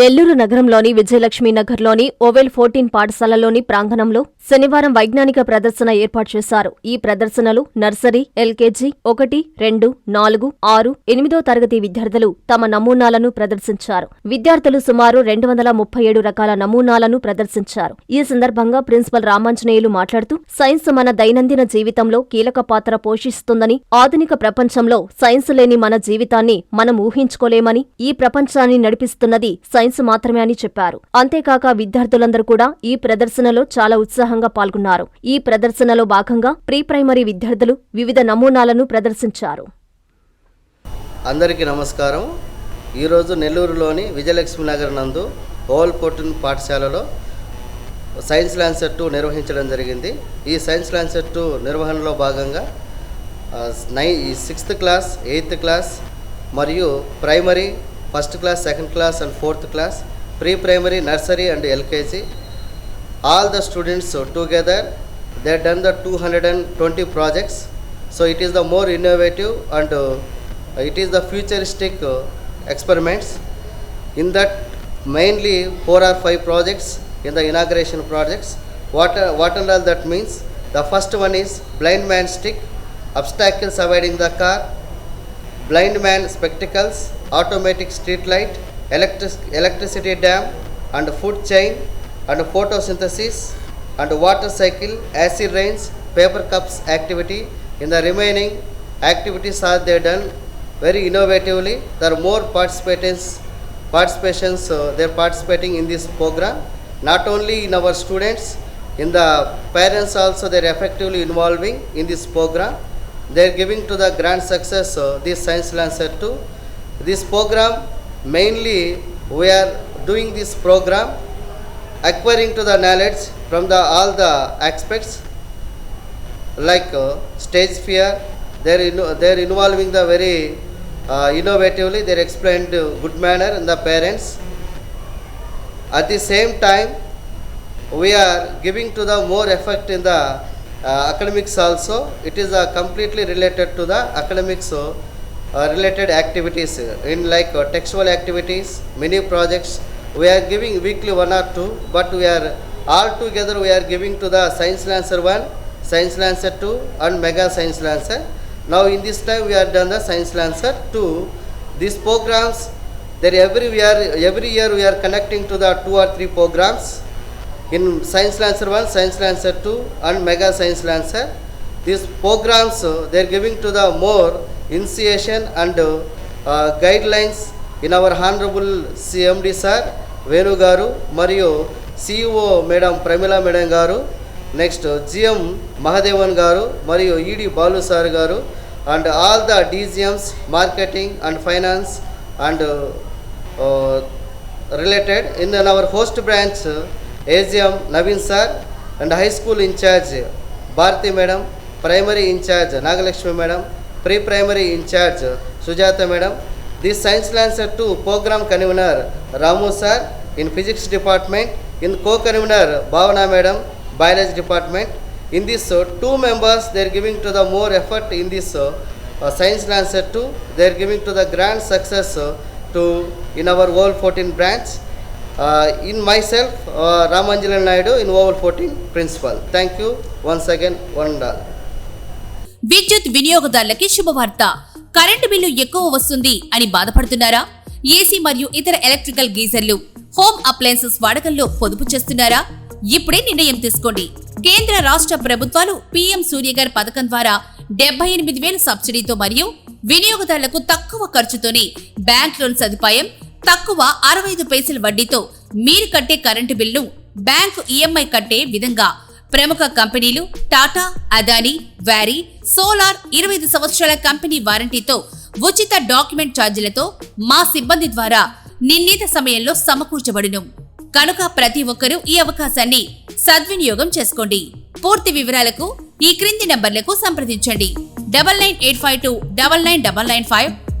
నెల్లూరు నగరంలోని విజయలక్ష్మి నగర్లోని ఓవెల్ ఫోర్టీన్ పాఠశాలలోని ప్రాంగణంలో శనివారం వైజ్ఞానిక ప్రదర్శన ఏర్పాటు చేశారు ఈ ప్రదర్శనలు నర్సరీ ఎల్కేజీ ఒకటి రెండు నాలుగు ఆరు ఎనిమిదో తరగతి విద్యార్థులు తమ నమూనాలను ప్రదర్శించారు విద్యార్థులు సుమారు రెండు వందల ముప్పై ఏడు రకాల నమూనాలను ప్రదర్శించారు ఈ సందర్భంగా ప్రిన్సిపల్ రామాంజనేయులు మాట్లాడుతూ సైన్స్ మన దైనందిన జీవితంలో కీలక పాత్ర పోషిస్తుందని ఆధునిక ప్రపంచంలో సైన్స్ లేని మన జీవితాన్ని మనం ఊహించుకోలేమని ఈ ప్రపంచాన్ని నడిపిస్తున్నది సైన్స్ మాత్రమే అని చెప్పారు అంతేకాక విద్యార్థులందరూ కూడా ఈ ప్రదర్శనలో చాలా ఉత్సాహంగా పాల్గొన్నారు ఈ ప్రదర్శనలో భాగంగా ప్రీ ప్రైమరీ విద్యార్థులు వివిధ నమూనాలను ప్రదర్శించారు అందరికీ నమస్కారం ఈరోజు నెల్లూరులోని విజయలక్ష్మి నగర్ నందు హోల్ పోర్టన్ పాఠశాలలో సైన్స్ ల్యాన్సర్ టూ నిర్వహించడం జరిగింది ఈ సైన్స్ ల్యాన్సర్ టూ నిర్వహణలో భాగంగా నై సిక్స్త్ క్లాస్ ఎయిత్ క్లాస్ మరియు primary first class, second class and fourth class, pre-primary, nursery and LKG. All the students together, they have done the 220 projects. So it is the more innovative and uh, it is the futuristic uh, experiments. In that, mainly four or five projects in the inauguration projects. What, uh, what and all that means? The first one is blind man stick, obstacle avoiding the car, blind man spectacles, automatic street light, electric, electricity dam and food chain and photosynthesis and water cycle, acid rains, paper cups activity. In the remaining activities are they done very innovatively. There are more participants, participations uh, they are participating in this program. Not only in our students, in the parents also they are effectively involving in this program. They are giving to the grand success uh, this Science Lancer too. This program mainly we are doing this program acquiring to the knowledge from the all the aspects like uh, stage fear. They are, they are involving the very uh, innovatively. They are explained good manner in the parents. At the same time, we are giving to the more effect in the uh, academics also, it is uh, completely related to the academics uh, related activities in like textual activities, many projects. We are giving weekly one or two, but we are all together we are giving to the Science Lancer 1, Science Lancer 2 and Mega Science Lancer. Now in this time we are done the Science Lancer 2. These programs, there every, we are, every year we are connecting to the two or three programs in science lancer one science lancer two and mega science lancer these programs they are giving to the more initiation and guidelines in our honourable CMD sir Venu garu మరియు CEO madam Pramila madam garu next GM Mahadevan garu మరియు ED Balu sir garu and all the DGMs marketing and finance and related in our host branch AGM Navin sir and high school in charge Bharti madam, primary in charge Nagalakshmi madam, pre-primary in charge Sujata madam. This Science Lancer 2 program convener Ramu sir in physics department, in co-convener Bhavana madam, biology department. In this uh, 2 members they are giving to the more effort in this uh, uh, Science Lancer 2, they are giving to the grand success to in our whole 14 branch. In myself Ramanjali Naidu in our fourteen principal thank you once again one doll విద్యుత్ వినియోగదారులకి శుభవార్త current bill ఎక్కువ వస్తుంది అని బాధపడుతున్నారా AC మరియు ఇతర electrical గీజర్లు home appliances వాడకంలో పొదుపు చేస్తున్నారా ఇప్పుడే నిర్ణయం తీసుకోండి కేంద్ర రాష్ట్ర ప్రభుత్వాలు పీఎం సూర్యగారి పథకం ద్వారా డెబ్బై ఎనిమిది వేల సబ్సిడీతో మరియు వినియోగదారులకు తక్కువ ఖర్చుతోనే బ్యాంక్ లోన్ సదుపాయం తక్కువ అరవై ఐదు పైసల వడ్డీతో మీరు కట్టే కరెంటు బిల్లు బ్యాంకు ఈఎంఐ కట్టే విధంగా ప్రముఖ కంపెనీలు టాటా అదానీ వ్యారీ సోలార్ ఇరవై ఐదు సంవత్సరాల కంపెనీ వారంటీతో ఉచిత డాక్యుమెంట్ ఛార్జీలతో మా సిబ్బంది ద్వారా నిర్ణీత సమయంలో సమకూర్చబడును కనుక ప్రతి ఒక్కరూ ఈ అవకాశాన్ని సద్వినియోగం చేసుకోండి పూర్తి వివరాలకు ఈ క్రింది నంబర్లకు సంప్రదించండి double nine eight five two double nine double nine five